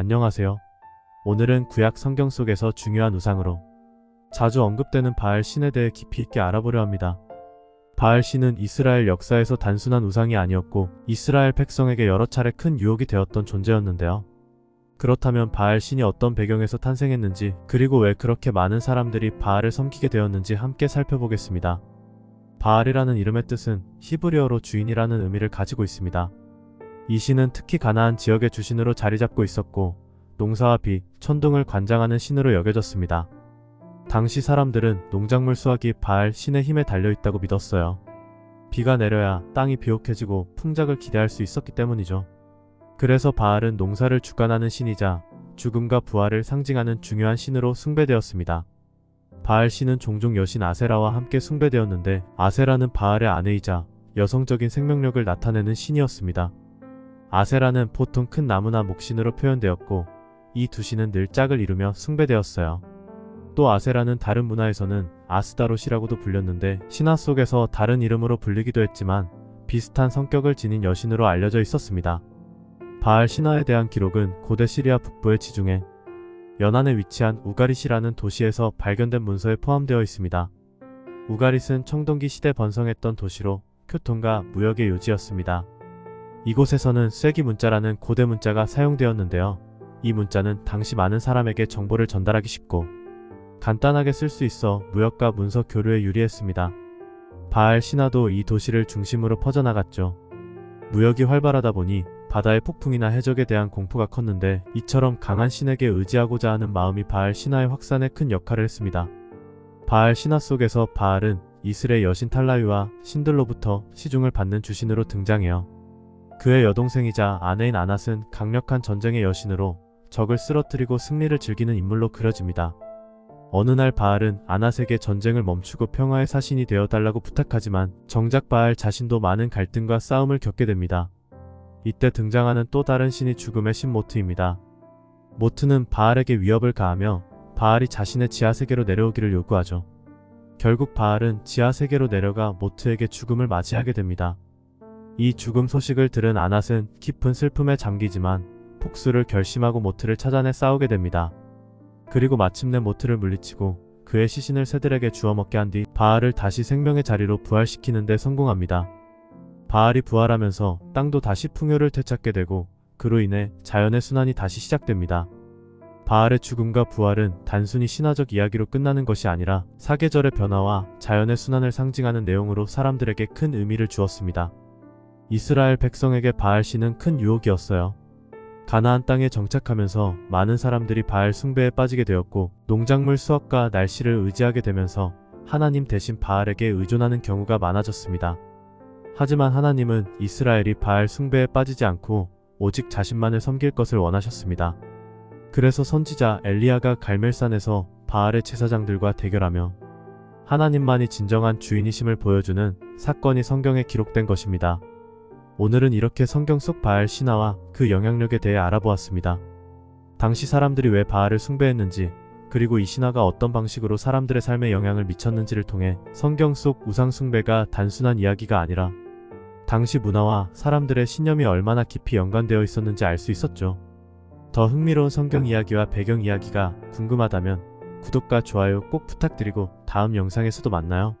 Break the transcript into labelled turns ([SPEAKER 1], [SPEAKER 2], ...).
[SPEAKER 1] 안녕하세요. 오늘은 구약 성경 속에서 중요한 우상으로 자주 언급되는 바알 신에 대해 깊이 있게 알아보려 합니다. 바알 신은 이스라엘 역사에서 단순한 우상이 아니었고 이스라엘 백성에게 여러 차례 큰 유혹이 되었던 존재였는데요. 그렇다면 바알 신이 어떤 배경에서 탄생했는지 그리고 왜 그렇게 많은 사람들이 바알을 섬기게 되었는지 함께 살펴보겠습니다. 바알이라는 이름의 뜻은 히브리어로 주인이라는 의미를 가지고 있습니다. 이 신은 특히 가나안 지역의 주신으로 자리 잡고 있었고 농사와 비, 천둥을 관장하는 신으로 여겨졌습니다. 당시 사람들은 농작물 수확이 바알 신의 힘에 달려 있다고 믿었어요. 비가 내려야 땅이 비옥해지고 풍작을 기대할 수 있었기 때문이죠. 그래서 바알은 농사를 주관하는 신이자 죽음과 부활을 상징하는 중요한 신으로 숭배되었습니다. 바알 신은 종종 여신 아세라와 함께 숭배되었는데 아세라는 바알의 아내이자 여성적인 생명력을 나타내는 신이었습니다. 아세라는 보통 큰 나무나 목신으로 표현되었고 이 두 신은 늘 짝을 이루며 숭배되었어요. 또 아세라는 다른 문화에서는 아스다롯이라고도 불렸는데 신화 속에서 다른 이름으로 불리기도 했지만 비슷한 성격을 지닌 여신으로 알려져 있었습니다. 바알 신화에 대한 기록은 고대 시리아 북부의 지중해 연안에 위치한 우가릿이라는 도시에서 발견된 문서에 포함되어 있습니다. 우가릿은 청동기 시대 번성했던 도시로 교통과 무역의 요지였습니다. 이곳에서는 쐐기 문자라는 고대 문자가 사용되었는데요. 이 문자는 당시 많은 사람에게 정보를 전달하기 쉽고 간단하게 쓸 수 있어 무역과 문서 교류에 유리했습니다. 바알 신화도 이 도시를 중심으로 퍼져나갔죠. 무역이 활발하다 보니 바다의 폭풍이나 해적에 대한 공포가 컸는데 이처럼 강한 신에게 의지하고자 하는 마음이 바알 신화의 확산에 큰 역할을 했습니다. 바알 신화 속에서 바알은 이슬의 여신 탈라유와 신들로부터 시중을 받는 주신으로 등장해요. 그의 여동생이자 아내인 아낫은 강력한 전쟁의 여신으로 적을 쓰러뜨리고 승리를 즐기는 인물로 그려집니다. 어느 날 바알은 아낫에게 전쟁을 멈추고 평화의 사신이 되어 달라고 부탁하지만 정작 바알 자신도 많은 갈등과 싸움을 겪게 됩니다. 이때 등장하는 또 다른 신이 죽음의 신 모트입니다. 모트는 바알에게 위협을 가하며 바알이 자신의 지하세계로 내려오기를 요구하죠. 결국 바알은 지하세계로 내려가 모트에게 죽음을 맞이하게 됩니다. 이 죽음 소식을 들은 아낫은 깊은 슬픔에 잠기지만 복수를 결심하고 모트를 찾아내 싸우게 됩니다. 그리고 마침내 모트를 물리치고 그의 시신을 새들에게 주워 먹게 한 뒤 바알을 다시 생명의 자리로 부활시키는 데 성공합니다. 바알이 부활하면서 땅도 다시 풍요를 되찾게 되고 그로 인해 자연의 순환이 다시 시작됩니다. 바알의 죽음과 부활은 단순히 신화적 이야기로 끝나는 것이 아니라 사계절의 변화와 자연의 순환을 상징하는 내용으로 사람들에게 큰 의미를 주었습니다. 이스라엘 백성에게 바알 신은 큰 유혹이었어요. 가나안 땅에 정착하면서 많은 사람들이 바알 숭배에 빠지게 되었고 농작물 수확과 날씨를 의지하게 되면서 하나님 대신 바알에게 의존하는 경우가 많아졌습니다. 하지만 하나님은 이스라엘이 바알 숭배에 빠지지 않고 오직 자신만을 섬길 것을 원하셨습니다. 그래서 선지자 엘리야가 갈멜산에서 바알의 제사장들과 대결하며 하나님만이 진정한 주인이심을 보여주는 사건이 성경에 기록된 것입니다. 오늘은 이렇게 성경 속 바알 신화와 그 영향력에 대해 알아보았습니다. 당시 사람들이 왜 바알을 숭배했는지, 그리고 이 신화가 어떤 방식으로 사람들의 삶에 영향을 미쳤는지를 통해 성경 속 우상 숭배가 단순한 이야기가 아니라 당시 문화와 사람들의 신념이 얼마나 깊이 연관되어 있었는지 알 수 있었죠. 더 흥미로운 성경 이야기와 배경 이야기가 궁금하다면 구독과 좋아요 꼭 부탁드리고 다음 영상에서도 만나요.